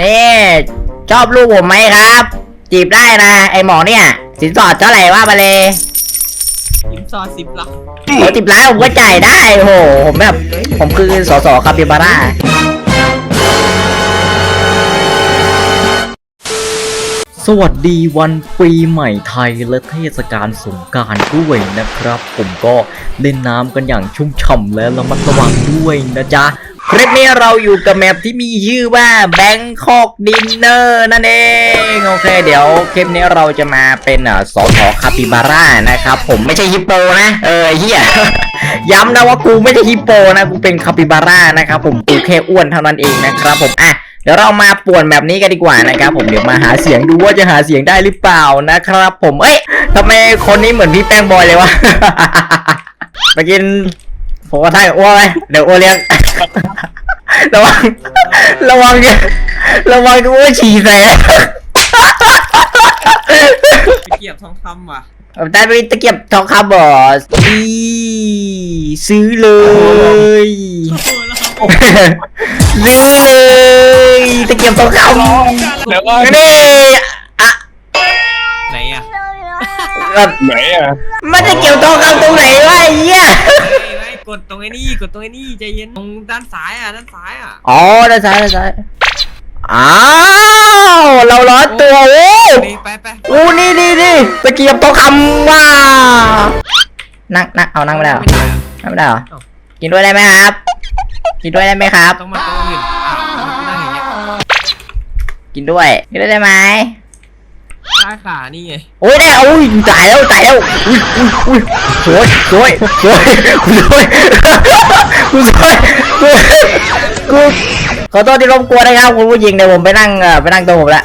นี่ชอบลูกผมไหมครับ จีบได้นะ ไอหมอเนี่ย สินสอดเท่าไหร่ว่ามาเลยยิ้มซอสิบละโอ้สิบล้านผมก็จ่ายได้โอ้โหผมแบบ ผมคือสสคาปิบาร่าสวัสดีวันปีใหม่ไทยและเทศกาลสงกรารด้วยนะครับ ผมก็เล่นน้ำกันอย่างชุ่มฉ่ำและระมัดระวังด้วยนะจ๊ะ คลิปนี้เราอยู่กับแมปที่มีชื่อว่า Bangkok Dinner นั่นเอง โอเค เดี๋ยวคลิปนี้เราจะมาเป็นอ่าสสคาปิบาร่านะครับ ผมไม่ใช่ฮิปโปนะ เออเฮียย้ำนะว่ากูไม่ใช่ฮิปโปนะ กูเป็นคาปิบาร่านะครับผมกูแค่อ้วนเท่านั้นเองนะครับผมอะเดี๋ยวเรามาป่วนแบบนี้กันดีกว่านะครับผมเดี๋ยวมาหาเสียงดูว่าจะหาเสียงได้หรือเปล่านะครับ ผมเอ้ยทำไมคนนี้เหมือนพี่แป้งบอยเลยวะไปกินผมก็ทายอ้วไว้เดี๋ยวอ้วเลี้ยง ระวัง ระวังเนี่ยระวังกูว่าฉี่ใส่ไปเกียบทองคำว่ะได้ไปตะเกียบทองคำบอสอีซื้อเลยโอ้แล้วซื้อเลยตะเกียบทองคำเดี๋ยวก่อนนี่อะไหนอะแบบไหนอะมันจะเกี่ยวทองคำตรงไหนวะไอ้เหี้ยไม่ไม่ กดตรงไอ้นี่กดตรงไอ้นี่ใจเย็นตรงด้านซ้ายอะด้านซ้ายอะอ๋อด้านซ้ายด้านซ้ายอ้าวเราร้อนตัวโอ้ไปไปไปอู้นี่นี่นี่ตะเกียบทองคำว่านั่งนั่งเอานั่งไม่ได้เหรอไม่ได้อะนั่งไม่ได้เหรอเอ้ากินด้วยได้ไหมครับ กินด้วยได้ไหมครับต้องมาตรงอื่นอ้าวนั่งอย่างเงี้ยกินด้วยกินด้วยได้ไหม ได้ขานี่ไงโอ้ยได้อุ้ยตายแล้วตายแล้วอุ้ยอุ้ยอุ้ยสวยสวยสวยกูสวยกูสวยกูกูขอโทษที่รบกวนนะครับคุณผู้หญิงเดี๋ยวผมไปนั่งเอ่อไปนั่งตัวผมละ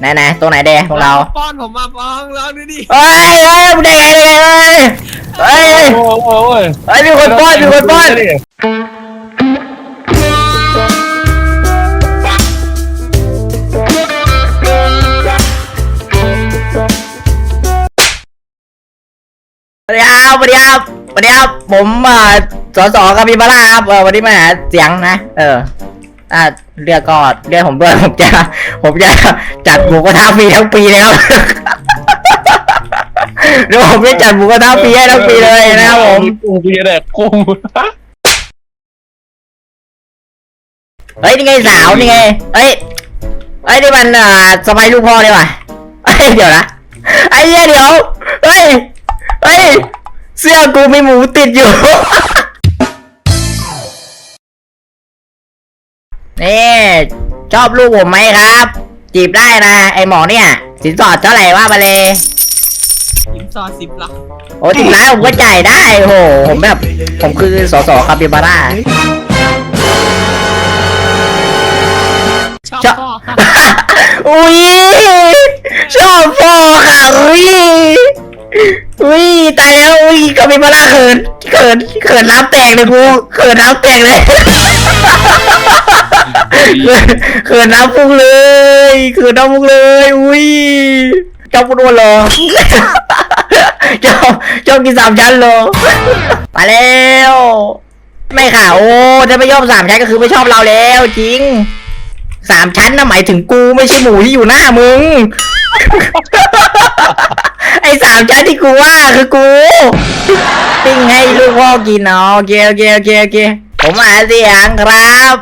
ไหนไหนตัวไหนแดงของเราป้อนผมมาป้องลองดูดิเฮ้ยเฮ้ยมึงได้ไงได้ไงเฮ้ยเฮ้ยเฮ้ยโอ้โหโอ้ยเฮ้ยมีคนป้อนมีคนป้อนส วัสดีครับสวัสดีครับสวัสดีครับผมเอ่อสสกับพี่บาร่าครับเออวันนี้มาหาเสียงนะ เอออ่าเรียกก็เรียกผมด้วยผมจะ ผมจะจัดหมูกระทะฟรีทั้งปีเลยครับเดี๋ยวผมจะจัดหมูกระทะฟรีให้ทั้งปีเลยนะครับผมกุ้งพี่แหละกุ้งเฮ้ยนี่ไงสาวนี่ไงเฮ้ยเฮ้ยนี่มันอ่าสมัยลูกพ่อเลยว่ะเฮ้ยเดี๋ยวนะไอ้เหี้ยเดี๋ยวเฮ้ยเฮ้ย เสื้อกูมีหมูติดอยู่นี่ชอบลูกผมไหมครับ จีบได้นะ ไอหมอเนี่ย สินสอดเท่าไหร่ว่ามาเลย ยิ้มซอสิบละโอ้สิบล้านผมก็จ่ายได้โอ้โหผมแบบ ผมคือสสคาปิบาร่า ชอบชอบ พ่ออุ้ยชอบพ่อค่ะอุ้ย อุ้ยตายแล้วอุ้ยคาปิบาร่าเขินเขินเขินน้ำแตกเลยกูเขินน้ำแตกเลยเขินน้ำพุ่งเลยเขินน้ำพุ่งเลยอุ้ยเจ้าพูดว่าเหรอเจ้าเจ้ากินสามชั้นเหรอมาแล้วไม่ค่ะ โอ้ถ้าไม่ชอบสามชั้นก็คือไม่ชอบเราแล้วจริงสามชั้นนะหมายถึงกูไม่ใช่หมูที่อยู่หน้ามึง ไอ้สามชั้นที่กูว่าคือกูปิ้งให้ลูกพ่อกินเนาะโอเคโอเคโอเคโอเคผมหาเสียงครับ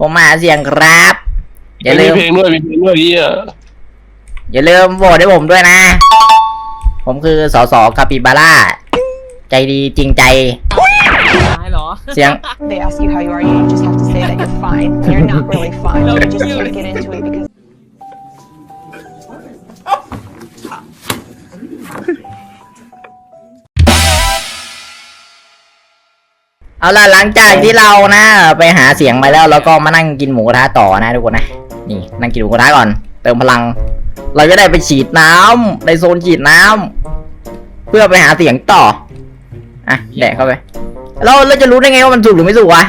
ผมหาเสียงครับ อย่าลืมีมเพลงด้วยมีเพลงด้วยอีอะอย่าลืมโหวตให้ผมด้วยนะ ผมคือสสกาปิบาร่า ใจดีจริงใจ ตายเหรอ เสียง they ask you how you are, you just have to say that you're fine. You're not really fine. You just can't get into it because เอาล่ะหลังจากที่เรานะ ไปหาเสียงมาแล้วแล้วก็มานั่งกินหมูกระทะต่อนะทุกคนนะ นี่นั่งกินหมูกระทะก่อน เติมพลัง เราจะได้ไปฉีดน้ำในโซนฉีดน้ำเพื่อไปหาเสียงต่ออะแดกเข้าไปเราเราจะรู้ได้ไงว่ามันสุกหรือไม่สุกวะ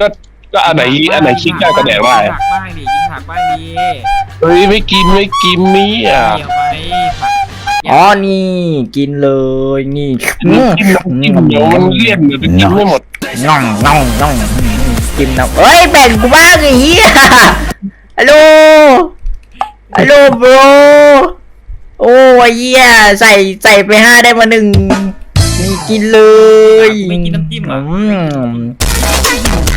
ก็ก็อันไหนอันไหนคิดได้ก็แดกได้ผักบ้างดิกินผักบ้างดิเฮ้ยไม่กินไม่กินนี่อะเดี๋ยวไปผัก อ๋อนี่กินเลยนี่กินน้ำจิ้มเดี๋ยวมันเลี่ยนเดี๋ยวจะกินไม่หมดน่องน่องน่องจิ้มน้ำเอ้ยแบ่งกูบ้างไอ้เหี้ยฮัลโหลฮัลโหลบรโอ้ยเหี้ยใส่ใส่ไปห้าได้มาหนึ่งนี่กินเลยไม่กินน้ำจิ้มหรอ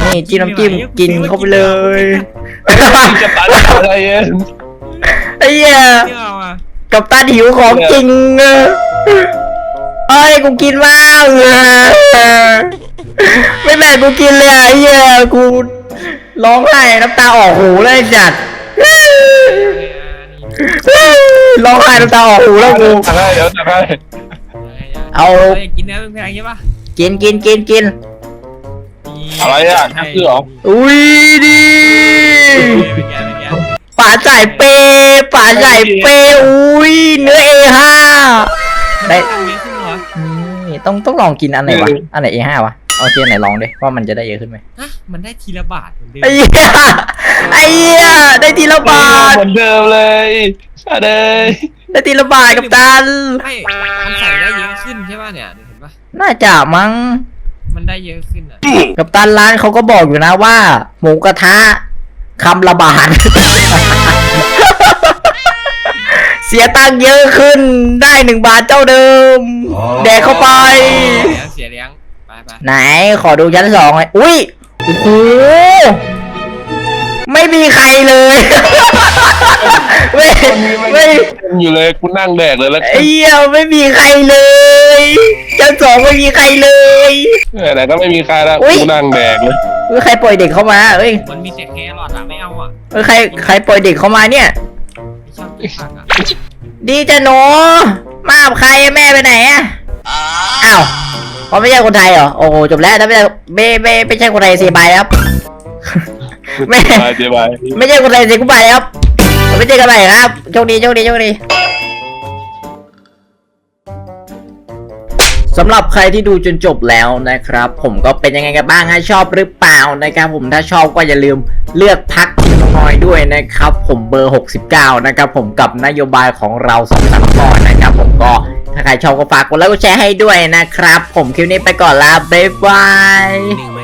นี่จิ้มน้ำจิ้มกินเข้าไปเลยจะตัดอะไรเองไอ้เหี้ย กับตาหิวของจริงอะเอ้ยกูกินบ้างอะไม่แบ่งกูกินเลยอะไอ้เหี้ยกูร้องไห้น้ำตาออกหูเลยจัดร้องไห้น้ำตาออกหูแล้วกูตัดให้เดี๋ยวตัดให้เอาเฮ้ยกินเนื้อเป็นแพงใช่ปะกินกินกินกินอะไรอะทักคือเหรออุ้ยดีาจ่ายเปย์ป่าจ่ายเปย์อุ้ยเนื้อ A5 ได้ทำเยอะขึ้นเหรอนี่ต้องต้องลองกินอันไหนวะอันไหน A5 วะเอาเทียนไหนลองดิว่ามันจะได้เยอะขึ้นไหมฮะมันได้ทีละบาทเหมือนเดิมไอ้เหี้ยไอ้เหี้ยได้ทีละบาทเหมือนเดิมเลยชาเดยได้ทีละบาทกับตันไม่มันใส่ได้เยอะขึ้นใช่ป่ะเนี่ยเห็นปะน่าจะมั้งมันได้เยอะขึ้นอะกับตันร้านเขาก็บอกอยู่นะว่า หมูกระทะ คำละบาท เสียตังค์เยอะขึ้นได้หนึ่งบาทเจ้าเดิม แดกเข้าไป เสียเลี้ยงไปไปไหนขอดูชั้นสองหน่อยอุ้ย โอ้โห ไม่มีใครเลย ไม่ไม่อยู่เลยกูนั่งแดกเลยแล้วไอ้เหี้ยไม่มีใครเลยชั้นสองไม่มีใครเลยไหนๆก็ไม่มีใครแล้วอุ๊ย กูนั่งแดกเลย เฮ้ยใครปล่อยเด็กเข้ามาเอ้ยมันมีแต่แครอทอะไม่เอาอะเฮ้ยใครใครปล่อยเด็กเข้ามาเนี่ย ไม่ชอบกินผักอะดีจ้ะหนูมากับใครอะแม่ไปไหนอะอ้าวเขาไม่ใช่คนไทยเหรอโอ้โหจบแล้วถ้าไม่ใช่ไม่ไม่ไม่ใช่คนไทยเสียบายครับ ไม่ไปเจ๊บาย ไม่ใช่คนไทยเสียกูไปครับไม่เจอกันใหม่ครับโชคดีโชคดีโชคดี สำหรับใครที่ดูจนจบแล้วนะครับ ผมก็เป็นยังไงกันบ้างฮะชอบหรือเปล่านะครับ ผมถ้าชอบก็อย่าลืมเลือกพักคอยด้วยนะครับ ผมเบอร์ 69 นะครับ ผมกับนโยบายของเราสองสามข้อนะครับ ผมก็ถ้าใครชอบก็ฝากกดไลค์กดแชร์ให้ด้วยนะครับ ผมคลิปนี้ไปก่อนละบ๊ายบาย